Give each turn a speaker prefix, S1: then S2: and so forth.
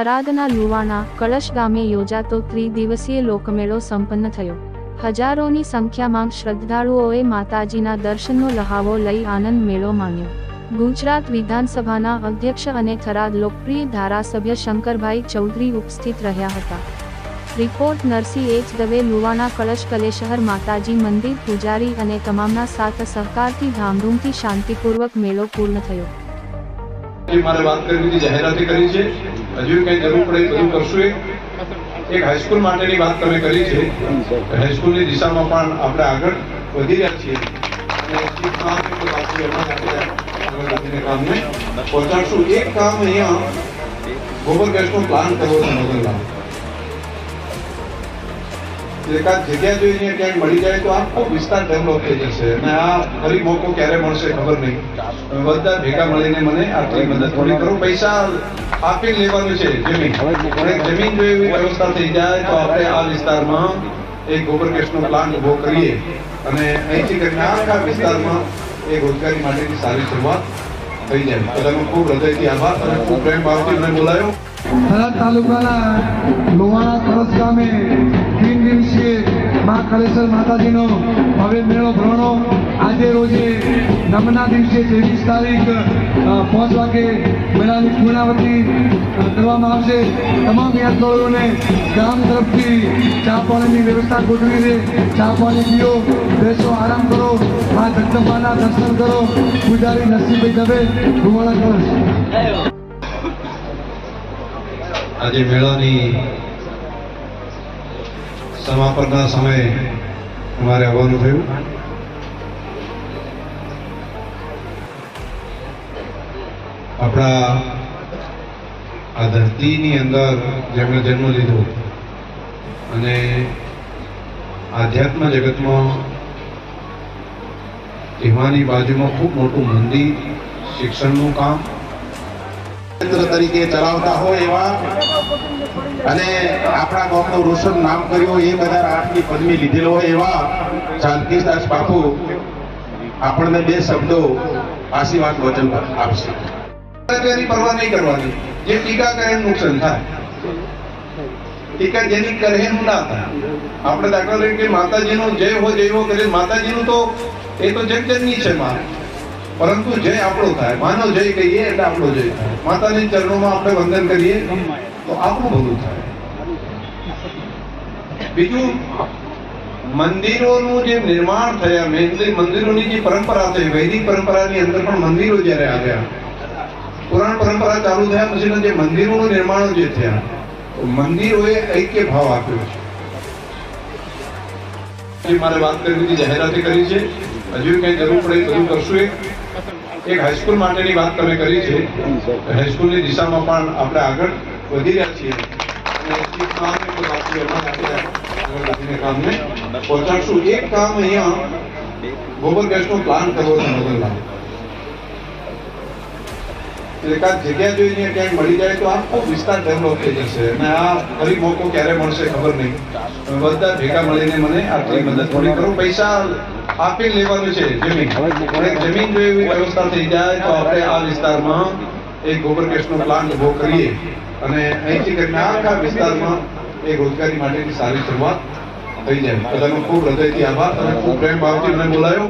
S1: થરાદના લુવાણા, કળશ ગામે યોજાતો ત્રિદિવસીય લોકમેળો સંપન્ન થયો. હજારોની સંખ્યામાં શ્રદ્ધાળુઓએ માતાજીના દર્શનનો લહાવો લઈ આનંદ મેળો માણ્યો. ગુજરાત વિધાનસભાના અધ્યક્ષ અને થરાદ લોકપ્રિય ધારાસભ્ય શંકરભાઈ ચૌધરી ઉપસ્થિત રહ્યા હતા. Report Narsinh H. Dave, Luvana, કળશ, કલેશહર, માતાજી મંદિર, પૂજારી અને તમામના સાથ સહકારથી ધામધૂમથી શાંતિપૂર્વક મેળો પૂર્ણ થયો.
S2: મારે વાત કરી હતી, જાહેરાતી કરી છે. હજુ કંઈ જરૂર પડે બધું કરશું. એક હાઈસ્કૂલ માટેની વાત તમે કરી છે. હાઈસ્કૂલની દિશામાં પણ આપણે આગળ વધી રહ્યા છીએ. કામને પહોંચાડશું. એક કામ અહીંયા ગોબર ગેસનો પ્લાન કરવો છે નગરમાં એકાદ જગ્યા જોઈને ક્યાંક મળી જાય તો આખો વિસ્તાર ડેવલપ થઈ જશે. અને આ ફરી મોકો ક્યારે મળશે ખબર નહીં. બધા ભેગા મળીને મને આટલી મદદ થોડી કરો. પૈસા આપી લેવાનું છે જમીન. અને જમીન જો એવી વ્યવસ્થા થઈ જાય તો આપણે આ વિસ્તારમાં એક ગોબર ગેસનો પ્લાન્ટ ઊભો કરીએ. અને અહીંથી કરીને આખા વિસ્તારમાં એ રોજગારી માટેની સારી શરૂઆત થઈ જાય બધાનો ખૂબ હૃદયથી આભાર અને ખૂબ પ્રેમ ભાવથી મને બોલાયો.
S3: તાલુકાના લોહાણા કળશ ગામે તીન દિવસીય મા કલેશ્વર માતાજીનો ભવ્ય મેળો ભરણો આજે રોજે નમના દિવસે ત્રેવીસ તારીખ પાંચ વાગે મેળાની પૂર્ણાવતી કરવામાં આવશે. તમામ યાત્રાળુઓને ગામ તરફથી ચા પાણીની વ્યવસ્થા ગોઠવી ચા પાણી પીઓ, બેસો, આરામ કરો મા જગદંબાના દર્શન કરો. પૂજારી નરસિંહભાઈ દવે લોહાણા કરશે
S2: આજે મેળાની સમાપનના સમયે અમારે આવવાનું થયું. આપણા આ ધરતીની અંદર જેમણે જન્મ લીધો અને આધ્યાત્મ જગતમાં એમાંની બાજુમાં ખૂબ મોટું મંદિર, શિક્ષણનું કામ
S4: ક્ષેત્ર તરીકે ચલાવતા હોય એવા અને આપણા ગામનું રોશન નામ કર્યું, એ બધા આઠની પદવી લીધેલો હોય એવા શાંતિદાસ બાપુ આપણને બે શબ્દો આશીર્વાદ વચન આપશે.
S2: પરવા નહીં કરવાની. જે ટીકા કરે નુકસાન થાય. ટીકા જેની કરે એનું ના થાય. આપણે દાખલા તરીકે માતાજીનું જય હો જય હો કરે માતાજીનું તો, એ તો જગજનની છે માં. પરંતુ જય આપણો થાય માનો જય કહીએ એટલે આપણો જય થાય માતાની ચરણોમાં આપણે વંદન કરીએ તો આપણું બધું થાય બીજું મંદિરોનું જે નિર્માણ થયા મંદિર મંદિરોની જે પરંપરા થઈ વૈદિક પરંપરાની અંદર પણ મંદિરો જ્યારે આવ્યા પુરાણ પરંપરા ચાલુ થયા પછીના જે મંદિરોનું નિર્માણ જે થયા તો મંદિરોએ ઐક્ય ભાવ આપ્યો છે જે મારે વાત કરવી હતી જાહેરાતી કરી છે હજુ કંઈ જરૂર પડે એ બધું કરશું એ. એક હાઈસ્કૂલ માટેની વાત તમે કરી છે. હાઈસ્કૂલની દિશામાં પણ આપણે આગળ વધી રહ્યા છીએ. પહોંચાડશું. એક કામ અહીંયા ગોબર ગેસનો પ્લાન કરવો છે એકાદ જગ્યા જોઈને ક્યાંક મળી જાય તો આખો વિસ્તાર ડેવલપ થઈ જશે. અને આ ફરી મોકો ક્યારે મળશે ખબર નહીં. બધા ભેગા મળીને મને આટલી મદદ થોડી કરું. પૈસા આપી લેવાનું છે, જમીન. જમીન જો એવી વ્યવસ્થા થઈ જાય તો આપણે આ વિસ્તારમાં એક ગોબર ગેસનો પ્લાન્ટ ઊભો કરીએ. અને અહીંથી કરીને આખા વિસ્તારમાં એ રોજગારી માટેની સારી શરૂઆત થઈ જાય. બધાનો ખૂબ હૃદયથી આભાર અને ખૂબ પ્રેમ ભાવથી મને બોલાયો.